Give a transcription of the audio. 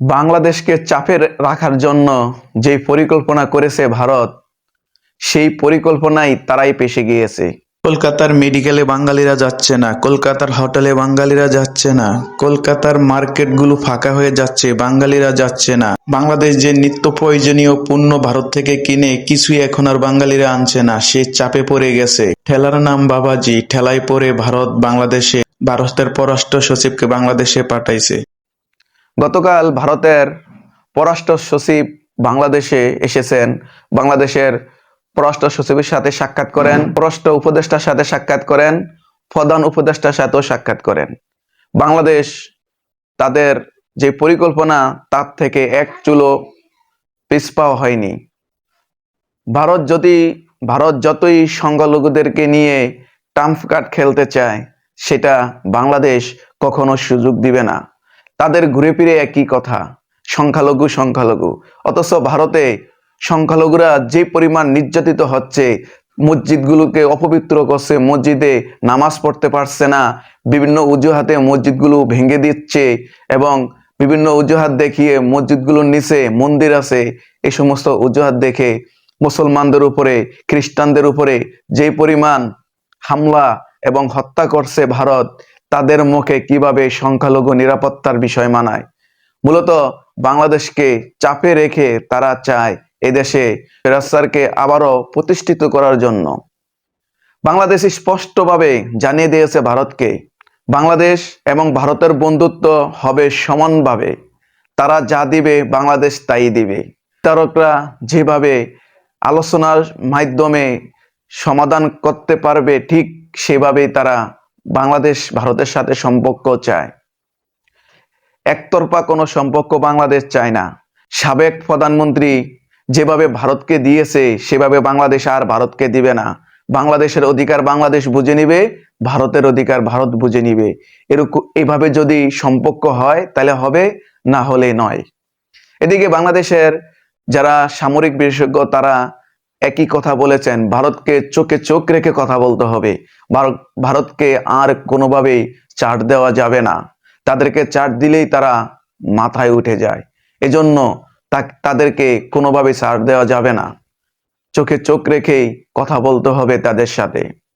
বাংলাদেশকে চাপে রাখার জন্য যে পরিকল্পনা করেছে ভারত, সেই পরিকল্পনাই তারাই পেশে গিয়েছে। কলকাতার মেডিকেলে বাঙালিরা যাচ্ছে না, কলকাতার হোটেলে বাঙালিরা যাচ্ছে না, কলকাতার মার্কেটগুলো ফাঁকা হয়ে যাচ্ছে, বাঙালিরা যাচ্ছে না। বাংলাদেশ যে নিত্য প্রয়োজনীয় পণ্য ভারত থেকে কিনে কিছুই এখন আর বাঙালিরা আনছে না, সে চাপে পড়ে গেছে। ঠেলার নাম বাবাজি, ঠেলায় পড়ে ভারত বাংলাদেশে, ভারতের পররাষ্ট্র সচিবকে বাংলাদেশে পাঠাইছে। গতকাল ভারতের পররাষ্ট্র সচিব বাংলাদেশে এসেছেন। বাংলাদেশের পররাষ্ট্র সচিবের সাথে সাক্ষাৎ করেন। পররাষ্ট্র উপদেষ্টার সাথে সাক্ষাৎ করেন। প্রধান উপদেষ্টার সাথেও সাক্ষাৎ করেন। বাংলাদেশ তাদের যে পরিকল্পনা, তার থেকে এক চুলো পিছপাও হয়নি। ভারত যদি, ভারত যতই সংখ্যালঘুদেরকে নিয়ে টাম্প কার্ড খেলতে চায়, সেটা বাংলাদেশ কখনো সুযোগ দিবে না। তাদের ঘুরে ফিরে একই কথা, সংখ্যালঘু সংখ্যালঘু। অথচ ভারতে সংখ্যালঘুরা যে পরিমাণ নির্যাতিত হচ্ছে, মসজিদগুলোকে অপবিত্র করছে, মসজিদে নামাজ পড়তে পারছে না, বিভিন্ন অজুহাতে মসজিদগুলো ভেঙে দিচ্ছে এবং বিভিন্ন অজুহাত দেখিয়ে মসজিদগুলোর নিচে মন্দির আছে এই সমস্ত অজুহাত দেখে মুসলমানদের উপরে, খ্রিস্টানদের উপরে যে পরিমাণ হামলা এবং হত্যা করছে ভারত তাদের মুখে কীভাবে সংখ্যালঘু নিরাপত্তার বিষয় মানায়? মূলত বাংলাদেশকে চাপে রেখে তারা চায় এদেশে ফেরাস্তারকে আবারও প্রতিষ্ঠিত করার জন্য। বাংলাদেশ স্পষ্টভাবে জানিয়ে দিয়েছে ভারতকে, বাংলাদেশ এবং ভারতের বন্ধুত্ব হবে সমানভাবে। তারা যা দিবে বাংলাদেশ তাই দিবে। তারকরা যেভাবে আলোচনার মাধ্যমে সমাধান করতে পারবে ঠিক সেভাবেই তারা বাংলাদেশ ভারতের সাথে সম্পর্ক চায়। একতরফা কোনো সম্পর্ক বাংলাদেশ চায় না। সাবেক প্রধানমন্ত্রী যেভাবে ভারতকে দিয়েছে, সেভাবে বাংলাদেশ আর ভারতকে দিবে না। বাংলাদেশের অধিকার বাংলাদেশ বুঝে নিবে, ভারতের অধিকার ভারত বুঝে নিবে। এরকম এইভাবে যদি সম্পর্ক হয়, তাহলে হবে, না হলে নয়। এদিকে বাংলাদেশের যারা সামরিক বিশেষজ্ঞ, তারা একই কথা বলেছেন, ভারতকে চোখে চোখ রেখে কথা বলতে হবে। ভারত- ভারতকে আর কোনোভাবেই চাট দেওয়া যাবে না। তাদেরকে চাট দিলেই তারা মাথায় উঠে যায়। এজন্য তাদেরকে কোনোভাবে ছাড় দেওয়া যাবে না। চোখে চোখ রেখেই কথা বলতে হবে তাদের সাথে।